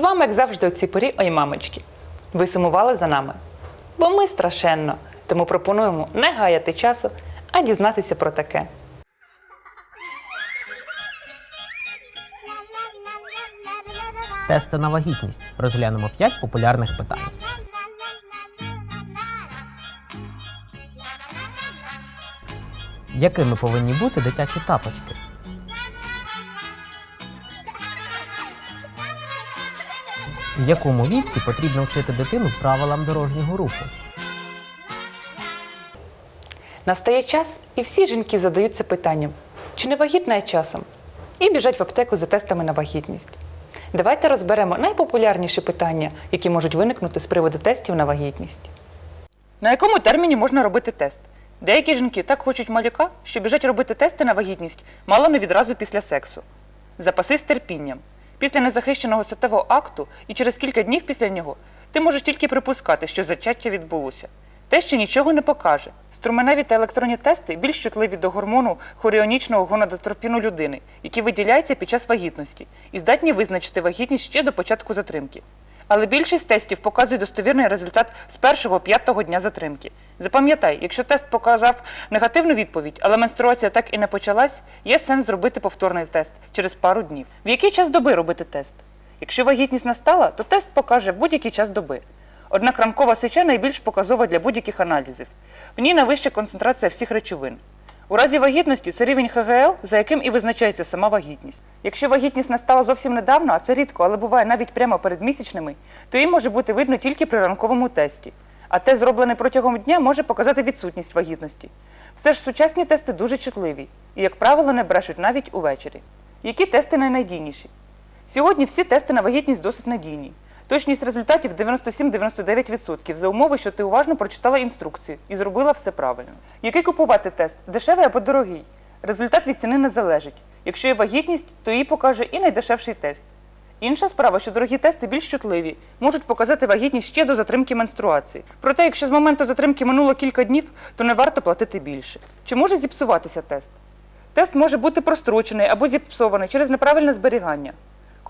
Вами, як завжди, у цій порі ой мамочки. Ви сумували за нами? Бо ми страшенно, тому пропонуємо не гаяти часу, а дізнатися про таке. Тести на вагітність. Розглянемо 5 популярних питань. Якими повинні бути дитячі тапочки? В якому віці потрібно вчити дитину правилам дорожнього руху? Настає час, і всі жінки задаються питанням, чи не вагітна я часом? І біжать в аптеку за тестами на вагітність. Давайте розберемо найпопулярніші питання, які можуть виникнути з приводу тестів на вагітність. На якому терміні можна робити тест? Деякі жінки так хочуть малюка, що біжать робити тести на вагітність мало не відразу після сексу. Запасись терпінням. Після незахищеного статевого акту і через кілька днів після нього ти можеш тільки припускати, що зачаття відбулося. Те ще нічого не покаже. Струменеві та електронні тести більш чутливі до гормону хоріонічного гонадотропіну людини, який виділяється під час вагітності, і здатні визначити вагітність ще до початку затримки. Але більшість тестів показує достовірний результат з першого п'ятого дня затримки. Запам'ятай, якщо тест показав негативну відповідь, але менструація так і не почалась, є сенс зробити повторний тест через пару днів. В який час доби робити тест? Якщо вагітність настала, то тест покаже будь-який час доби. Однак ранкова сеча найбільш показова для будь-яких аналізів. В ній найвища концентрація всіх речовин. У разі вагітності це рівень ХГЛ, за яким і визначається сама вагітність. Якщо вагітність настала зовсім недавно, а це рідко, але буває навіть прямо перед місячними, то її може бути видно тільки при ранковому тесті. А тест, зроблений протягом дня, може показати відсутність вагітності. Все ж сучасні тести дуже чутливі і, як правило, не брешуть навіть увечері. Які тести найнадійніші? Сьогодні всі тести на вагітність досить надійні. Точність результатів 97-99% за умови, що ти уважно прочитала інструкцію і зробила все правильно. Який купувати тест? Дешевий або дорогий? Результат від ціни не залежить. Якщо є вагітність, то її покаже і найдешевший тест. Інша справа, що дорогі тести більш чутливі, можуть показати вагітність ще до затримки менструації. Проте, якщо з моменту затримки минуло кілька днів, то не варто платити більше. Чи може зіпсуватися тест? Тест може бути прострочений або зіпсований через неправильне зберігання.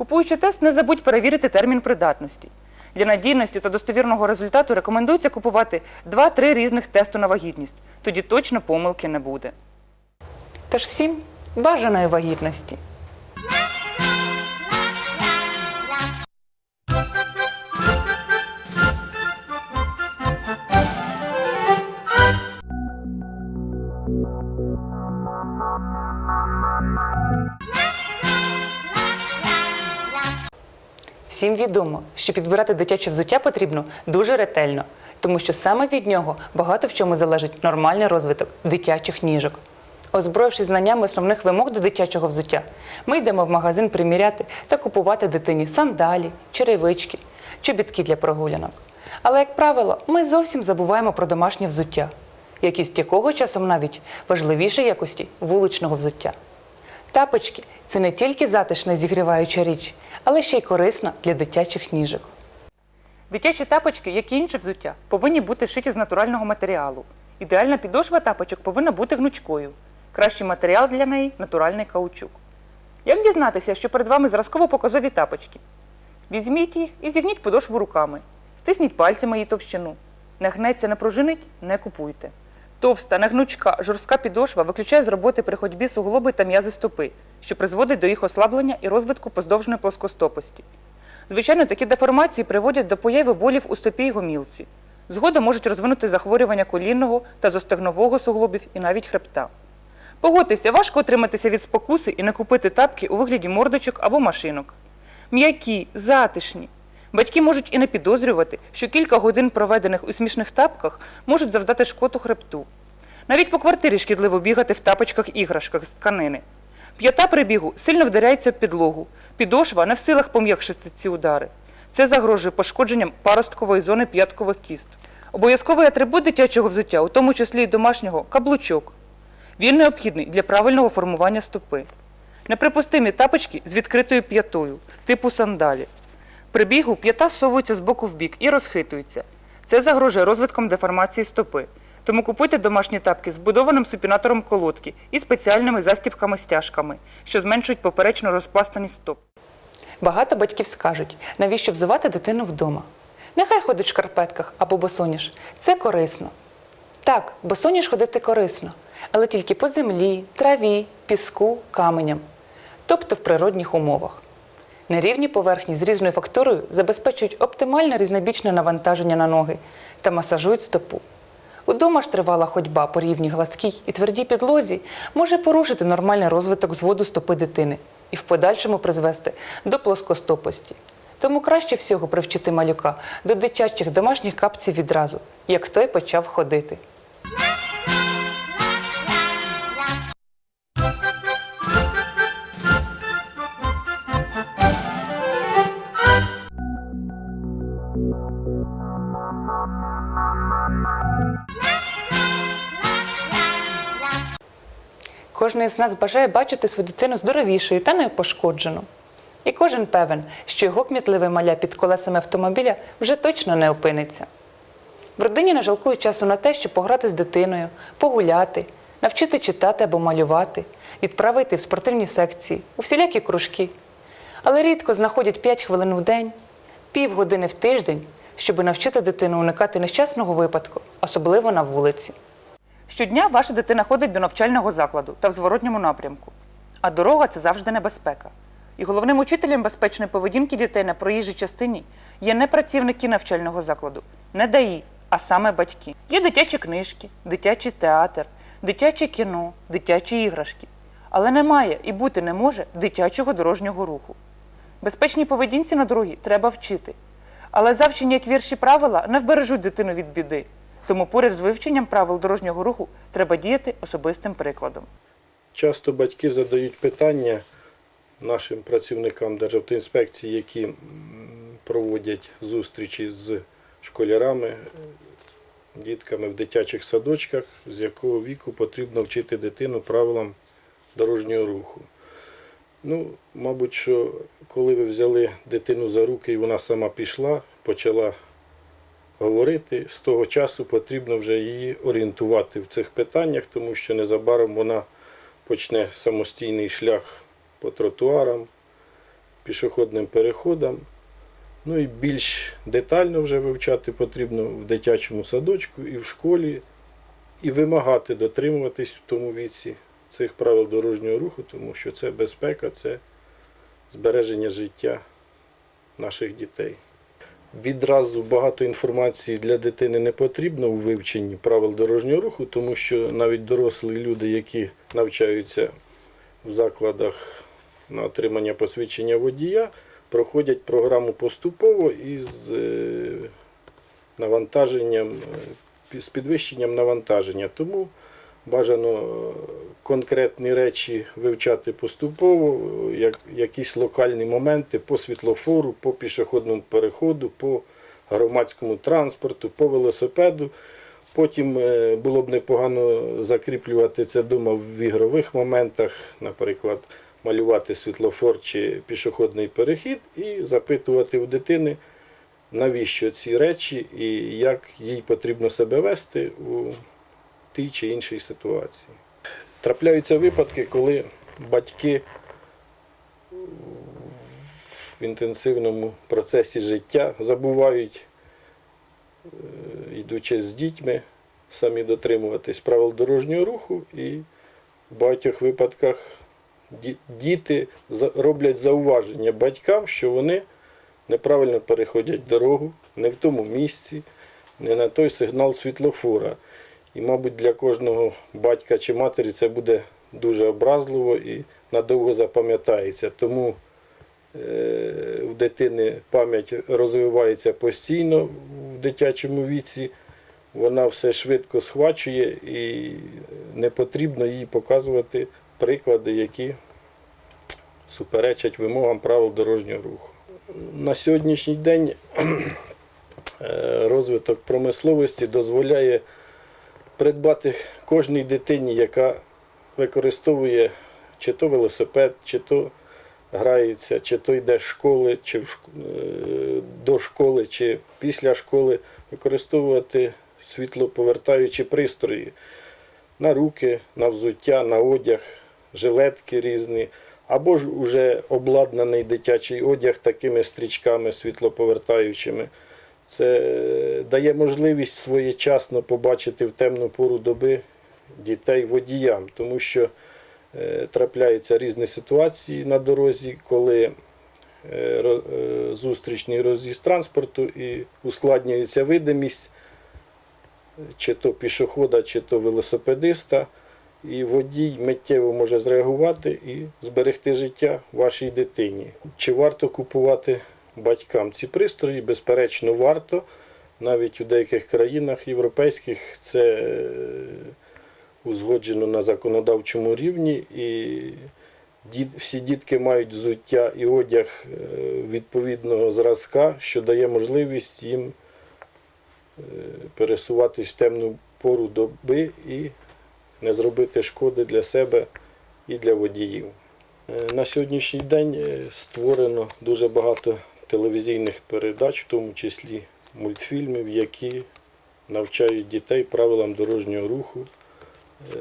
Купуючи тест, не забудь перевірити термін придатності. Для надійності та достовірного результату рекомендується купувати 2-3 різних тесту на вагітність. Тоді точно помилки не буде. Тож всім бажаної вагітності. Всім відомо, що підбирати дитяче взуття потрібно дуже ретельно, тому що саме від нього багато в чому залежить нормальний розвиток дитячих ніжок. Озброївшись знаннями основних вимог до дитячого взуття, ми йдемо в магазин приміряти та купувати дитині сандалі, черевички, чобітки для прогулянок. Але, як правило, ми зовсім забуваємо про домашнє взуття, якість якого часом навіть важливіше якості вуличного взуття. Тапочки це не тільки затишна зігріваюча річ, але ще й корисна для дитячих ніжок. Дитячі тапочки, як і інше взуття, повинні бути шиті з натурального матеріалу. Ідеальна підошва тапочок повинна бути гнучкою. Кращий матеріал для неї натуральний каучук. Як дізнатися, що перед вами зразково-показові тапочки? Візьміть їх і зігніть подошву руками. Стисніть пальцями її товщину. Не гнеться, не пружинить не купуйте. Товста, негнучка, жорстка підошва виключає з роботи при ходьбі суглоби та м'язи стопи, що призводить до їх ослаблення і розвитку поздовжної плоскостопості. Звичайно, такі деформації приводять до появи болів у стопі й гомілці. Згодом можуть розвинути захворювання колінного та зостегнового суглобів і навіть хребта. Погодьтеся, важко отриматися від спокуси і не купити тапки у вигляді мордочок або машинок. М'які, затишні. Батьки можуть і не підозрювати, що кілька годин, проведених у смішних тапках, можуть завдати шкоду хребту. Навіть по квартирі шкідливо бігати в тапочках-іграшках з тканини. П'ята при бігу сильно вдаряється в підлогу. Підошва не в силах пом'якшити ці удари. Це загрожує пошкодженням паросткової зони п'яткових кіст. Обов'язковий атрибут дитячого взуття, у тому числі й домашнього каблучок. Він необхідний для правильного формування стопи. Неприпустимі тапочки з відкритою п'ятою, типу сандалі. При бігу п'ята совується з боку в бік і розхитується. Це загрожує розвитком деформації стопи. Тому купуйте домашні тапки з будованим супінатором колодки і спеціальними застібками-стяжками, що зменшують поперечну розпластаність стоп. Багато батьків скажуть, навіщо взувати дитину вдома. Нехай ходить в шкарпетках або босоніж. Це корисно. Так, босоніж ходити корисно, але тільки по землі, траві, піску, каменям, тобто в природних умовах. Нерівні поверхні з різною фактурою забезпечують оптимальне різнобічне навантаження на ноги та масажують стопу. Удома ж тривала ходьба по рівній гладкій і твердій підлозі може порушити нормальний розвиток зводу стопи дитини і в подальшому призвести до плоскостопості. Тому краще всього привчити малюка до дитячих домашніх капців відразу, як той почав ходити. Кожен із нас бажає бачити свою дитину здоровішою та непошкоджену. І кожен певен, що його кмітливе маля під колесами автомобіля вже точно не опиниться. В родині не жалкують часу на те, щоб пограти з дитиною, погуляти, навчити читати або малювати, відправити в спортивні секції, у всілякі кружки. Але рідко знаходять 5 хвилин в день, півгодини в тиждень, щоб навчити дитину уникати нещасного випадку, особливо на вулиці. Щодня ваша дитина ходить до навчального закладу та в зворотньому напрямку. А дорога це завжди небезпека. І головним учителем безпечної поведінки дітей на проїжджій частині є не працівники навчального закладу, не ДАІ, а саме батьки. Є дитячі книжки, дитячий театр, дитяче кіно, дитячі іграшки. Але немає і бути не може дитячого дорожнього руху. Безпечній поведінці на дорогі треба вчити. Але завчені як вірші правила не вбережуть дитину від біди. Тому поряд з вивченням правил дорожнього руху треба діяти особистим прикладом. Часто батьки задають питання нашим працівникам Державтоінспекції, які проводять зустрічі з школярами, дітками в дитячих садочках, з якого віку потрібно вчити дитину правилам дорожнього руху. Ну, мабуть, що коли ви взяли дитину за руки і вона сама пішла, почала говорити, з того часу потрібно вже її орієнтувати в цих питаннях, тому що незабаром вона почне самостійний шлях по тротуарам, пішохідним переходам. Ну і більш детально вже вивчати потрібно в дитячому садочку і в школі, і вимагати дотримуватись в тому віці цих правил дорожнього руху, тому що це безпека, це збереження життя наших дітей. Відразу багато інформації для дитини не потрібно у вивченні правил дорожнього руху, тому що навіть дорослі люди, які навчаються в закладах на отримання посвідчення водія, проходять програму поступово із е, навантаженням, е, з підвищенням навантаження. Тому бажано е, конкретні речі вивчати поступово, е, як, якісь локальні моменти по світлофору, по пішохідному переходу, по громадському транспорту, по велосипеду. Потім е, було б непогано закріплювати це вдома в ігрових моментах, наприклад, малювати світлофор чи пішохідний перехід і запитувати у дитини, навіщо ці речі і як їй потрібно себе вести у тій чи іншій ситуації. Трапляються випадки, коли батьки в інтенсивному процесі життя забувають, е, йдучи з дітьми, самі дотримуватись правил дорожнього руху, і в багатьох випадках діти роблять зауваження батькам, що вони неправильно переходять дорогу, не в тому місці, не на той сигнал світлофора. І, мабуть, для кожного батька чи матері це буде дуже образливо і надовго запам'ятається. Тому е, у дитини пам'ять розвивається постійно в дитячому віці, вона все швидко схвачує і не потрібно їй показувати приклади, які суперечать вимогам правил дорожнього руху. На сьогоднішній день е, розвиток промисловості дозволяє придбати кожній дитині, яка використовує чи то велосипед, чи то грається, чи то йде з школи, чи в шк- е, до школи, чи після школи, використовувати світлоповертаючі пристрої на руки, на взуття, на одяг, жилетки різні, або ж уже обладнаний дитячий одяг такими стрічками світлоповертаючими. Це дає можливість своєчасно побачити в темну пору доби дітей водіям, тому що е, трапляються різні ситуації на дорозі, коли е, е, зустрічний роз'їзд транспорту і ускладнюється видимість чи то пішохода, чи то велосипедиста. І водій миттєво може зреагувати і зберегти життя вашій дитині. Чи варто купувати батькам ці пристрої? Безперечно, варто. Навіть у деяких країнах європейських це е, узгоджено на законодавчому рівні, і всі дітки мають взуття і одяг е, відповідного зразка, що дає можливість їм е, пересуватись в темну пору доби і не зробити шкоди для себе і для водіїв. На сьогоднішній день створено дуже багато телевізійних передач, в тому числі мультфільмів, які навчають дітей правилам дорожнього руху, е,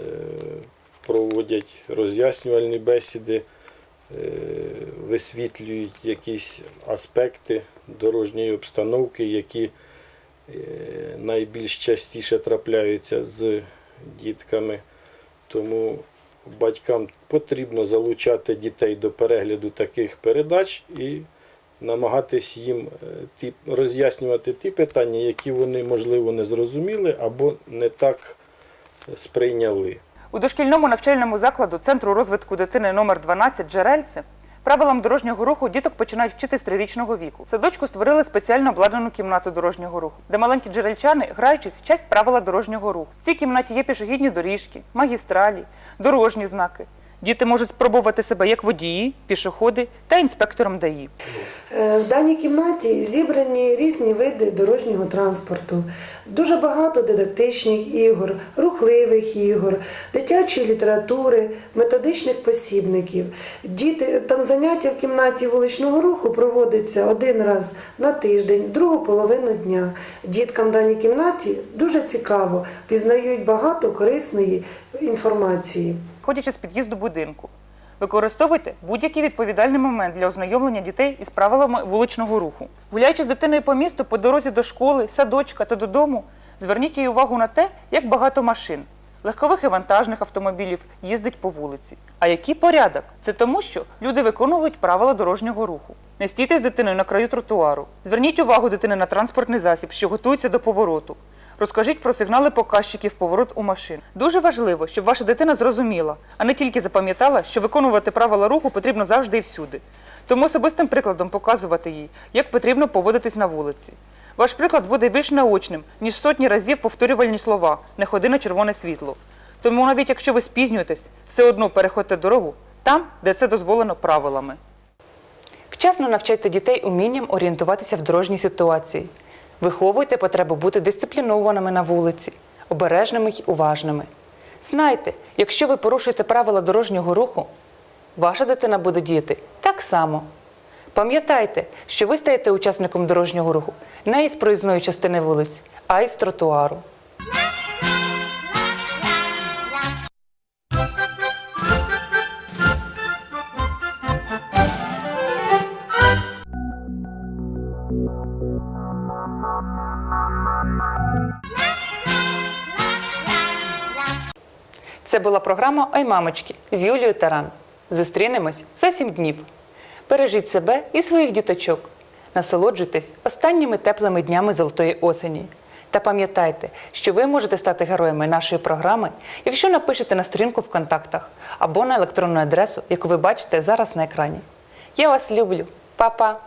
проводять роз'яснювальні бесіди, е, висвітлюють якісь аспекти дорожньої обстановки, які е, найбільш частіше трапляються з дітками. Тому батькам потрібно залучати дітей до перегляду таких передач і намагатись їм е, роз'яснювати ті питання, які вони, можливо, не зрозуміли або не так сприйняли. У дошкільному навчальному закладу Центру розвитку дитини номер 12 Джерельце правилам дорожнього руху діток починають вчити з трирічного віку. В садочку створили спеціально обладнану кімнату дорожнього руху, де маленькі джерельчани, граючись, вчать правила дорожнього руху. В цій кімнаті є пішохідні доріжки, магістралі, дорожні знаки. Діти можуть спробувати себе як водії, пішоходи та інспектором ДАІ. Е, В даній кімнаті зібрані різні види дорожнього транспорту, дуже багато дидактичних ігор, рухливих ігор, дитячої літератури, методичних посібників. Діти там заняття в кімнаті вуличного руху проводиться один раз на тиждень, в другу половину дня. Діткам в даній кімнаті дуже цікаво, пізнають багато корисної інформації. Ходячи з під'їзду будинку. Використовуйте будь-який відповідальний момент для ознайомлення дітей із правилами вуличного руху. Гуляючи з дитиною по місту по дорозі до школи, садочка та додому, зверніть її увагу на те, як багато машин, легкових і вантажних автомобілів їздить по вулиці. А який порядок? Це тому, що люди виконують правила дорожнього руху. Не стійте з дитиною на краю тротуару. Зверніть увагу дитини на транспортний засіб, що готується до повороту. Розкажіть про сигнали показчиків поворот у машин. Дуже важливо, щоб ваша дитина зрозуміла, а не тільки запам'ятала, що виконувати правила руху потрібно завжди і всюди. Тому особистим прикладом показувати їй, як потрібно поводитись на вулиці. Ваш приклад буде більш наочним, ніж сотні разів повторювальні слова не ходи на червоне світло. Тому навіть якщо ви спізнюєтесь, все одно переходьте дорогу там, де це дозволено правилами. Вчасно навчайте дітей умінням орієнтуватися в дорожній ситуації. Виховуйте потребу бути дисциплінованими на вулиці, обережними й уважними. Знайте, якщо ви порушуєте правила дорожнього руху, ваша дитина буде діяти так само. Пам'ятайте, що ви стаєте учасником дорожнього руху не із проїзної частини вулиць, а із тротуару. Це була програма Ой, мамочки з Юлією Таран. Зустрінемось за сім днів. Бережіть себе і своїх діточок. Насолоджуйтесь останніми теплими днями золотої осені. Та пам'ятайте, що ви можете стати героями нашої програми, якщо напишете на сторінку в контактах або на електронну адресу, яку ви бачите зараз на екрані. Я вас люблю, Па-па!